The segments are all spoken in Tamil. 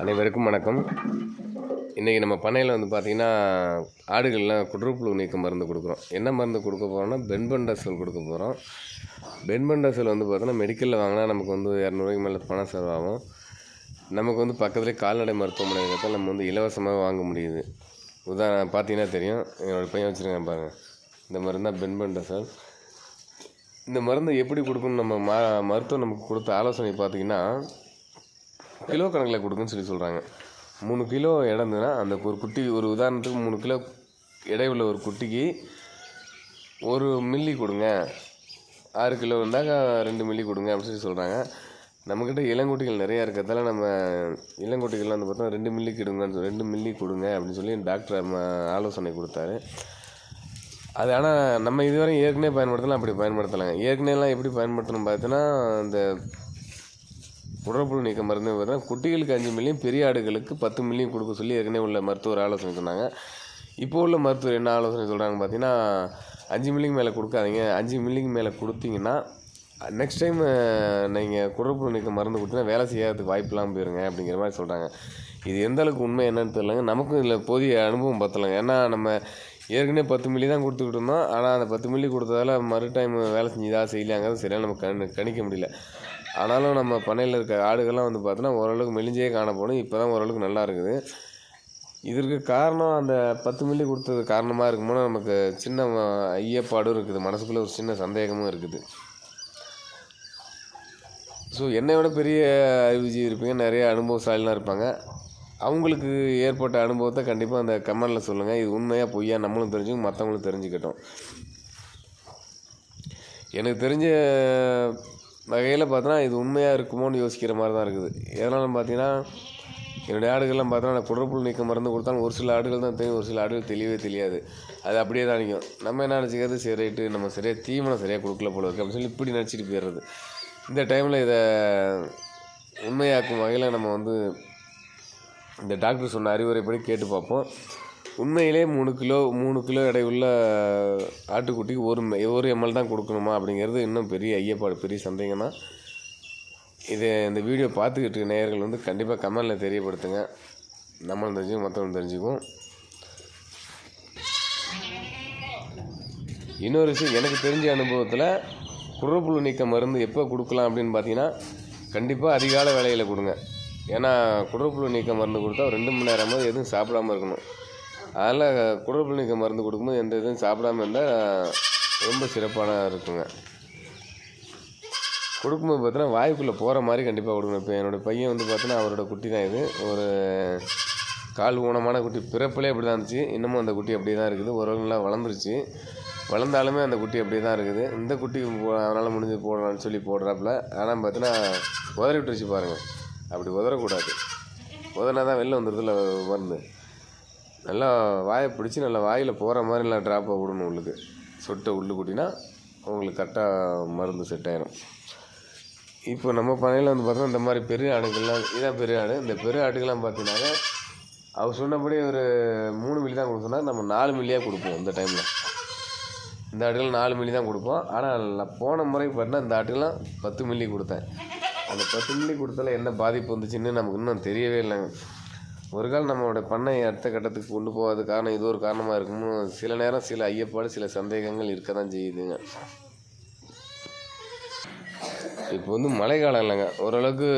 அனைவருக்கும் வணக்கம். இன்றைக்கி நம்ம பண்ணையில் வந்து பார்த்திங்கன்னா ஆடுகள்லாம் குடற்புழு நீக்க மருந்து கொடுக்குறோம். என்ன மருந்து கொடுக்க போகிறோம்னா பென்பண்டசல் கொடுக்க போகிறோம் பென்பண்டசல் வந்து பார்த்தோன்னா மெடிக்கலில் வாங்கினா நமக்கு வந்து இரநூறுவாய்க்கு மேலே பணம் செலவாகும். நமக்கு வந்து பக்கத்துலேயே கால்நடை மருத்துவமனை இருக்கிறத நம்ம வந்து இலவசமாக வாங்க முடியுது. உதாரணம் பார்த்தீங்கன்னா தெரியும். என்னோடய பையன் வச்சுருக்கேன் பாருங்கள் இந்த மருந்து தான் பென்பண்டசல் இந்த மருந்து எப்படி கொடுக்கணும் நம்ம ம மருத்துவம் நமக்கு கொடுத்த ஆலோசனை பார்த்தீங்கன்னா கிலோ கணக்கில் கொடுக்குன்னு சொல்லி சொல்கிறாங்க மூணு கிலோ இடந்ததுன்னா அந்த ஒரு குட்டி ஒரு உதாரணத்துக்கு மூணு கிலோ எடை உள்ள ஒரு குட்டிக்கு ஒரு மில்லி கொடுங்க. ஆறு கிலோ இருந்தாக்கா ரெண்டு மில்லி கொடுங்க அப்படின்னு சொல்லி சொல்கிறாங்க நம்மக்கிட்ட இளங்குட்டிகள் நிறையா இருக்கிறதால நம்ம இளங்குட்டிகள்லாம் வந்து பார்த்தா ரெண்டு மில்லி கொடுங்கன்னு சொல்லி ரெண்டு மில்லி கொடுங்க அப்படின்னு சொல்லி டாக்டர் ஆலோசனை கொடுத்தாரு. அது ஆனால் நம்ம இதுவரை ஏற்கனவே பயன்படுத்தலாம் அப்படி பயன்படுத்தலாங்க. ஏற்கனவேலாம் எப்படி பயன்படுத்தணும் பார்த்தோன்னா இந்த உடற்புழு நீக்க மருந்து பார்த்தீங்கன்னா குட்டிகளுக்கு அஞ்சு மில்லியும் பெரிய ஆடுகளுக்கு பத்து மில்லியும் கொடுக்க சொல்லி ஏற்கனவே உள்ள மருத்துவர் ஆலோசனை சொன்னாங்க. இப்போ உள்ள மருத்துவர் என்ன ஆலோசனை சொல்கிறாங்க பார்த்தீங்கன்னா அஞ்சு மில்லிக்கு மேலே கொடுக்காதீங்க. அஞ்சு மில்லிக்கு மேலே கொடுத்தீங்கன்னா நெக்ஸ்ட் டைம் நீங்கள் குடற்புழு நீக்க மருந்து கொடுத்தீங்கன்னா வேலை செய்யாததுக்கு வாய்ப்பெல்லாம் போயிருங்க அப்படிங்கிற மாதிரி சொல்கிறாங்க இது எந்த அளவுக்கு உண்மை என்னன்னு தெரியலங்க. நமக்கும் இதில் போதிய அனுபவம் பத்தலைங்க. ஏன்னா நம்ம ஏற்கனவே பத்து மில்லி தான் கொடுத்துக்கிட்டு இருந்தோம். ஆனால் அந்த பத்து மில்லி கொடுத்ததால மறு டைம் வேலை செஞ்சுதா செய்யலாங்கிறது சரியாக நம்ம கண் கணிக்க முடியல. ஆனாலும் நம்ம பண்ணையில் இருக்க ஆடுகள்லாம் வந்து பார்த்தோன்னா ஓரளவுக்கு மெலிஞ்சே காணப்படும். இப்போ தான் ஓரளவுக்கு நல்லா இருக்குது. இதற்கு காரணம் அந்த பத்து மில்லி கொடுத்தது காரணமாக இருக்குமோன்னு நமக்கு சின்ன ஐயப்பாடும் இருக்குது. மனசுக்குள்ளே ஒரு சின்ன சந்தேகமும் இருக்குது. ஸோ என்னை விட பெரிய அறிவுஜி இருப்பீங்க. நிறைய அனுபவசாலிலாம் இருப்பாங்க. அவங்களுக்கு ஏற்பட்ட அனுபவத்தை கண்டிப்பாக அந்த கமெண்டில் சொல்லுங்கள் இது உண்மையாக பொய்யா நம்மளும் தெரிஞ்சுக்கும் மற்றவங்களும் தெரிஞ்சுக்கிட்டோம். எனக்கு தெரிஞ்ச வகையில் பார்த்தோன்னா இது உண்மையாக இருக்குமோன்னு யோசிக்கிற மாதிரி தான் இருக்குது. எதனாலும் பார்த்தீங்கன்னா என்னுடைய ஆடுகள்லாம் பார்த்தோன்னா நான் குடற்புழு நீக்க மருந்து கொடுத்தாலும் ஒரு சில ஆடுகள் தான் தெரியும் ஒரு சில ஆடுகள் தெளிவே தெரியாது. அது அப்படியே தான் நிற்கும் நம்ம என்ன நினச்சிக்கிறது சரி ரைட்டு நம்ம சரியாக தீவனம் சரியாக கொடுக்கல போல இருக்குது அப்படின்னு சொல்லி இப்படி நினச்சிட்டு போயிடுறது. இந்த டைமில் இதை உண்மையாக்கும் வகையில் நம்ம வந்து இந்த டாக்டர் சொன்ன அறிவுரைப்படி கேட்டு பார்ப்போம். உண்மையிலே மூணு கிலோ மூணு கிலோ எடை உள்ள ஆட்டுக்குட்டிக்கு ஒரு ஒரு எம்எல் தான் கொடுக்கணுமா அப்படிங்கிறது இன்னும் பெரிய ஐயப்பாடு பெரிய சந்தேகம் தான் இது இந்த வீடியோ பார்த்துக்கிட்டு இருக்க நேயர்கள் வந்து கண்டிப்பாக கமெண்டில் தெரியப்படுத்துங்க. நம்மளும் தெரிஞ்சுக்கும் மற்றவங்க தெரிஞ்சுக்கும் இன்னொரு விஷயம் எனக்கு தெரிஞ்ச அனுபவத்தில் குடற்புழு நீக்க மருந்து எப்போ கொடுக்கலாம் அப்படின்னு பார்த்தீங்கன்னா கண்டிப்பாக அதிகால வேலையில் கொடுங்க. ஏன்னா குடற்புழு நீக்க மருந்து கொடுத்தா ரெண்டு மணி நேரமாவது எதுவும் சாப்பிடாம இருக்கணும். அதனால் குடற்புழு நீக்க மருந்து கொடுக்கும்போது எந்த இதுவும் சாப்பிடாம இருந்தால் ரொம்ப சிறப்பான இருக்குங்க. கொடுக்கும்போது பார்த்தீங்கன்னா வாய்க்குள்ளே போகிற மாதிரி கண்டிப்பாக கொடுக்கணும். இப்போ என்னோடய பையன் வந்து பார்த்தோன்னா அவரோட குட்டி தான் இது. ஒரு கால் ஊனமான குட்டி. பிறப்பிலே அப்படி தான் இருந்துச்சு. இன்னமும் அந்த குட்டி அப்படியே தான் இருக்குது. ஒரு நல்லா வளர்ந்துருச்சு. வளர்ந்தாலுமே அந்த குட்டி அப்படியே தான் இருக்குது. இந்த குட்டி அதனால் முடிஞ்சு போடலாம்னு சொல்லி போடுறாப்புல. ஆனால் பார்த்தினா உதறி விட்டுருச்சு பாருங்கள் அப்படி உதறக்கூடாது. உதறினா தான் வெளில வந்துடுதுல மருந்து. நல்லா வாயை பிடிச்சி நல்லா வாயில் போகிற மாதிரி நல்லா ட்ராப்பை விடணும் உள்ளுக்கு. சொட்டை உள்ளு கூட்டினா உங்களுக்கு கரெக்டாக மருந்து செட் ஆயிடும் இப்போ நம்ம பண்ணையில் வந்து பார்த்தோம்னா இந்த மாதிரி பெரிய ஆடுகள்லாம் இதான் பெரிய ஆடு. இந்த பெரிய ஆடுகள்லாம் பார்த்தீங்கன்னா அவர் சொன்னபடி ஒரு மூணு மில்லி தான் கொடுத்தோம்னா நம்ம நாலு மில்லியாக கொடுப்போம் இந்த டைமில் இந்த ஆட்டுகள் நாலு மில்லி தான் கொடுப்போம். ஆனால் நான் போன முறை பார்த்தீங்கன்னா இந்த ஆட்டுக்கெல்லாம் பத்து மில்லி கொடுத்தேன். அந்த பத்து மில்லி கொடுத்தால என்ன பாதிப்பு வந்துச்சுன்னு நமக்கு இன்னும் தெரியவே இல்லைங்க. ஒரு கால் நம்மளோட பண்ணை அடுத்த கட்டத்துக்கு கொண்டு போகாத காரணம் இது ஒரு காரணமாக இருக்குமோ சில நேரம் சில ஐயப்பாடு சில சந்தேகங்கள் இருக்க தான் செய்யுதுங்க. இப்போ வந்து மழை காலம் இல்லைங்க. ஓரளவுக்கு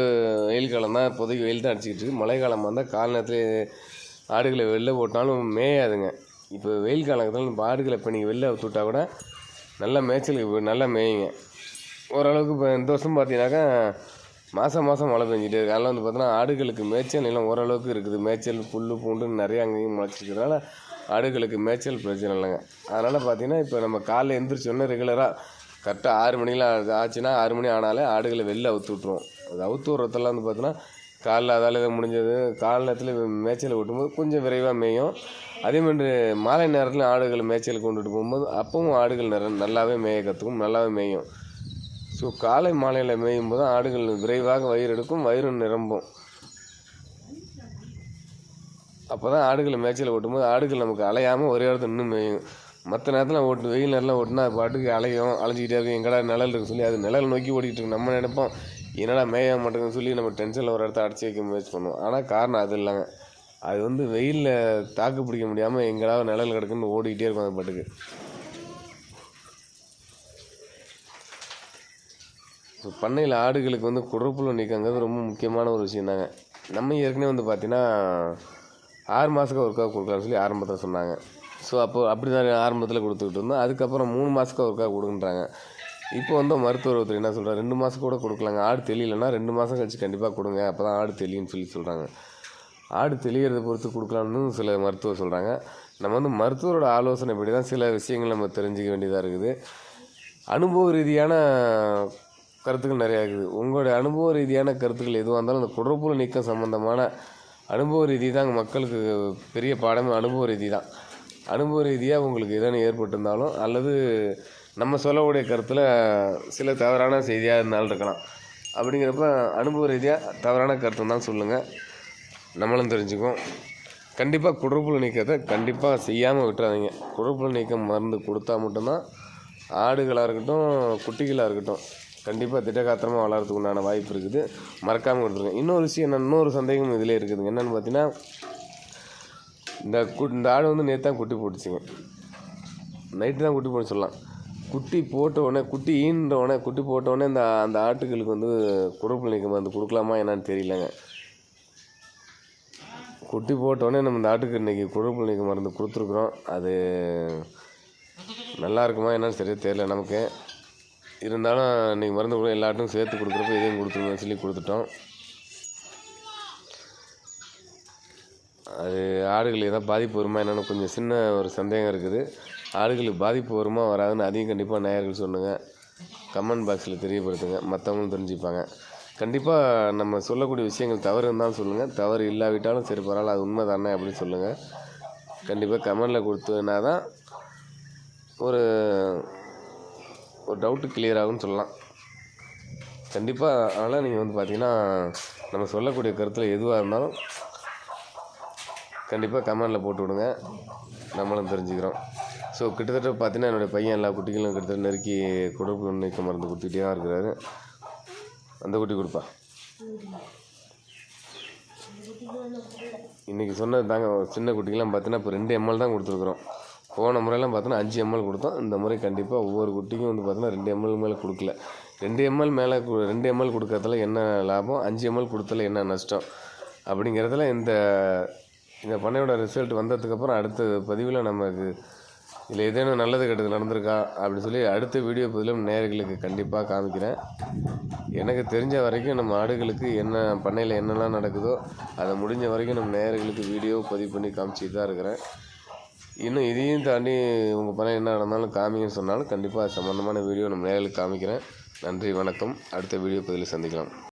வெயில் காலம் தான் இப்போதைக்கு வெயில் தான் அடிச்சிக்கிட்டு இருக்கு. மழை காலமாக இருந்தால் கால நேரத்தில் ஆடுகளை வெளில போட்டாலும் மேயாதுங்க. இப்போ வெயில் காலத்தில் இப்போ ஆடுகளை இப்போ நீங்கள் வெளில அவுத்து கூட நல்லா மேய்ச்சலுக்கு நல்லா மேயுங்க. ஓரளவுக்கு இப்போ இந்த வருஷம் பார்த்தீங்கன்னாக்கா மாதம் மாதம் மழை பெஞ்சிட்டே இருக்கு. அதனால் வந்து பார்த்தோன்னா ஆடுகளுக்கு மேய்ச்சல் நிலம் ஓரளவுக்கு இருக்குது. மேய்ச்சல் புல் பூண்டுன்னு நிறைய அங்கேயும் முளைச்சிருக்கிறதுனால ஆடுகளுக்கு மேய்ச்சல் பிரச்சனை இல்லைங்க. அதனால் பார்த்தீங்கன்னா இப்போ நம்ம காலைல எந்திரிச்சோன்னே ரெகுலராக கரெக்டாக ஆறு மணிலாம் ஆச்சுன்னா ஆறு மணி ஆனாலே ஆடுகளை வெளில அவுத்து விட்ருவோம் அது அவுத்து விட்றதெல்லாம் வந்து பார்த்தோன்னா காலைல அதால் இதை முடிஞ்சது காலை நேரத்தில் மேய்ச்சல் விட்டும்போது கொஞ்சம் விரைவாக மேயும். அதே மாதிரி மாலை நேரத்தில் ஆடுகளை மேய்ச்சல் கொண்டுட்டு போகும்போது அப்பவும் ஆடுகள் நிற நல்லாவே மேய கற்றுக்கும் நல்லாவே மேயும். ஸோ காலை மாலையில் மேயும் போது ஆடுகள் விரைவாக வயிறு எடுக்கும் வயிறு நிரம்பும். அப்போ தான் ஆடுகளை மேய்ச்சல் ஓட்டும்போது ஆடுகள் நமக்கு அலையாமல் ஒரே இடத்துல இன்னும் மேயும். மற்ற நேரத்தில் ஓட்டு வெயில் நேரத்தில் ஓட்டுனா அது பாட்டுக்கு அலையும் அலைஞ்சிக்கிட்டே இருக்கும். எங்கடா நிழல் இருக்குன்னு சொல்லி அது நிழல் நோக்கி ஓடிக்கிட்டு இருக்கு நம்ம நினைப்போம் என்னடா மேய மாட்டேங்குன்னு சொல்லி நம்ம டென்ஷனில் ஒரு இடத்த அடைச்சி வைக்க முயற்சி பண்ணுவோம். ஆனால் காரணம் அது இல்லைங்க. அது வந்து வெயிலில் தாக்கு பிடிக்க முடியாமல் எங்கடா நிழல் கிடக்குன்னு ஓடிக்கிட்டே இருக்கும் அது பாட்டுக்கு. ஸோ பண்ணையில் ஆடுகளுக்கு வந்து குடற்புழு நீக்கங்கிறது ரொம்ப முக்கியமான ஒரு விஷயம் தாங்க. நம்ம ஏற்கனவே வந்து பார்த்தீங்கன்னா ஆறு மாதத்துக்கு ஒருக்கா கொடுக்கலாம்னு சொல்லி ஆரம்பத்தில் சொன்னாங்க. ஸோ அப்போ அப்படி தான் ஆரம்பத்தில் கொடுத்துக்கிட்டு இருந்தோம். அதுக்கப்புறம் மூணு மாதத்துக்கு ஒருக்கா கொடுக்குன்றாங்க இப்போ வந்து மருத்துவர் ஒருத்தர் என்ன சொல்கிறார் ரெண்டு மாதம் கூட கொடுக்கலாங்க. ஆடு தெளியலைன்னா ரெண்டு மாதம் கழிச்சு கண்டிப்பாக கொடுங்க. அப்போ தான் ஆடு தெளியுன்னு சொல்லி சொல்கிறாங்க ஆடு தெளிகிறத பொறுத்து கொடுக்கலாம்னு சில மருத்துவர் சொல்கிறாங்க நம்ம வந்து மருத்துவரோட ஆலோசனை இப்படி தான் சில விஷயங்கள் நம்ம தெரிஞ்சுக்க வேண்டியதாக இருக்குது. அனுபவ ரீதியான கருத்துக்கள் நிறையா இருக்குது. உங்களுடைய அனுபவ ரீதியான கருத்துக்கள் எதுவாக இருந்தாலும் அந்த குடற்புழு நீக்கம் சம்மந்தமான அனுபவ ரீதி தான் மக்களுக்கு பெரிய பாடமே அனுபவ ரீதி தான். அனுபவ ரீதியாக உங்களுக்கு எதனா ஏற்பட்டிருந்தாலும் அல்லது நம்ம சொல்லக்கூடிய கருத்தில் சில தவறான செய்தியாக இருந்தாலும் இருக்கலாம். அப்படிங்கிறப்ப அனுபவ ரீதியாக தவறான கருத்து தான் சொல்லுங்கள் நம்மளும் தெரிஞ்சுக்குவோம். கண்டிப்பாக குடற்புழு நீக்கத்தை கண்டிப்பாக செய்யாமல் விட்டுறாதீங்க. குடற்புழு நீக்கம் மருந்து கொடுத்தா மட்டும்தான் ஆடுகளாக இருக்கட்டும் குட்டிகளாக இருக்கட்டும் கண்டிப்பாக திட்டகாத்திரமாக வளர்கிறதுக்கு உண்டான வாய்ப்பு இருக்குது. மறக்காமல் கொடுத்துருங்க. இன்னொரு விஷயம் என்ன இன்னொரு சந்தேகம் இதில் இருக்குதுங்க. என்னென்னு பார்த்தீங்கன்னா இந்த கு இந்த ஆடு வந்து நேற்று தான் குட்டி போட்டுச்சுங்க. நைட்டு தான் குட்டி போட்டு சொல்லலாம். குட்டி போட்ட உடனே குட்டி ஈன்ற உடனே குட்டி போட்ட உடனே இந்த அந்த ஆட்டுகளுக்கு வந்து குடற்புழு நிற்க மருந்து கொடுக்கலாமா என்னன்னு தெரியலங்க. குட்டி போட்டோடனே நம்ம இந்த ஆட்டுக்கு இன்றைக்கி குடற்புழு நீக்க மருந்து கொடுத்துருக்குறோம். அது நல்லா இருக்குமா என்னன்னு சரியாக தெரியல நமக்கு. இருந்தாலும் இன்றைக்கி மருந்து கூட எல்லாட்டும் சேர்த்து கொடுக்குறப்ப இதையும் கொடுத்துருங்க சொல்லி கொடுத்துட்டோம். அது ஆடுகள் ஏதாவது பாதிப்பு வருமா என்னென்னு கொஞ்சம் சின்ன ஒரு சந்தேகம் இருக்குது. ஆடுகளுக்கு பாதிப்பு வருமா வராதுன்னு அதையும் கண்டிப்பாக நேயர்கள் சொல்லுங்கள் கமெண்ட் பாக்ஸில் தெரியப்படுத்துங்க மற்றவங்களும் தெரிஞ்சுப்பாங்க. கண்டிப்பாக நம்ம சொல்லக்கூடிய விஷயங்கள் தவறு இருந்தாலும் சொல்லுங்கள் தவறு இல்லாவிட்டாலும் சரி பரவாயில்ல அது உண்மை தானே அப்படின்னு சொல்லுங்கள் கண்டிப்பாக கமெண்டில் கொடுத்ததுனா தான் ஒரு ஒரு டவுட்டு கிளியர் ஆகும்னு சொல்லலாம். கண்டிப்பாக அதனால் நீங்கள் வந்து பார்த்தீங்கன்னா நம்ம சொல்லக்கூடிய கருத்தில் எதுவாக இருந்தாலும் கண்டிப்பாக கமெண்டில் போட்டு விடுங்க. நம்மளும் தெரிஞ்சுக்கிறோம். ஸோ கிட்டத்தட்ட பார்த்தீங்கன்னா என்னுடைய பையன் எல்லா குட்டிகளும் கிட்டத்தட்ட நெருக்கி கொடுப்பு நீக்க மருந்து கொடுத்துக்கிட்டே தான் இருக்கிறாரு. அந்த குட்டி கொடுப்பா. இன்றைக்கி சொன்னது தாங்க சின்ன குட்டிக்கெலாம் பார்த்தீங்கன்னா இப்போ ரெண்டு எம்எல் தான் கொடுத்துருக்குறோம். போன முறையெல்லாம் பார்த்தோன்னா அஞ்சு எம்எல் கொடுத்தோம். இந்த முறை கண்டிப்பாக ஒவ்வொரு குட்டிக்கும் வந்து பார்த்தோன்னா ரெண்டு எம்எல் மேலே கொடுக்கல. ரெண்டு எம்எல் மேலே ரெண்டு எம்எல் கொடுக்கறதுல என்ன லாபம்? அஞ்சு எம்எல் கொடுத்தல என்ன நஷ்டம்? அப்படிங்கிறதுல இந்த இந்த பண்ணையோட ரிசல்ட் வந்ததுக்கப்புறம் அடுத்த பதிவில் நமக்கு இதில் ஏதேனும் நல்லது கெட்டது நடந்திருக்கா? அப்படின்னு சொல்லி அடுத்த வீடியோ பதிலும் நேர்களுக்கு கண்டிப்பாக காமிக்கிறேன். எனக்கு தெரிஞ்ச வரைக்கும் நம்ம ஆடுகளுக்கு என்ன பண்ணையில் என்னெல்லாம் நடக்குதோ அதை முடிஞ்ச வரைக்கும் நம்ம நேர்களுக்கு வீடியோ பதிவு பண்ணி காமிச்சிட்டு தான் இருக்கிறேன். இன்னும் இதையும் தாண்டி உங்கள் பணம் என்ன நடந்தாலும் காமிங்கன்னு சொன்னாலும் கண்டிப்பாக அது சம்மந்தமான வீடியோ நம்ம நேரில் காமிக்கிறேன். நன்றி வணக்கம். அடுத்த வீடியோ பதிவில் சந்திக்கலாம்.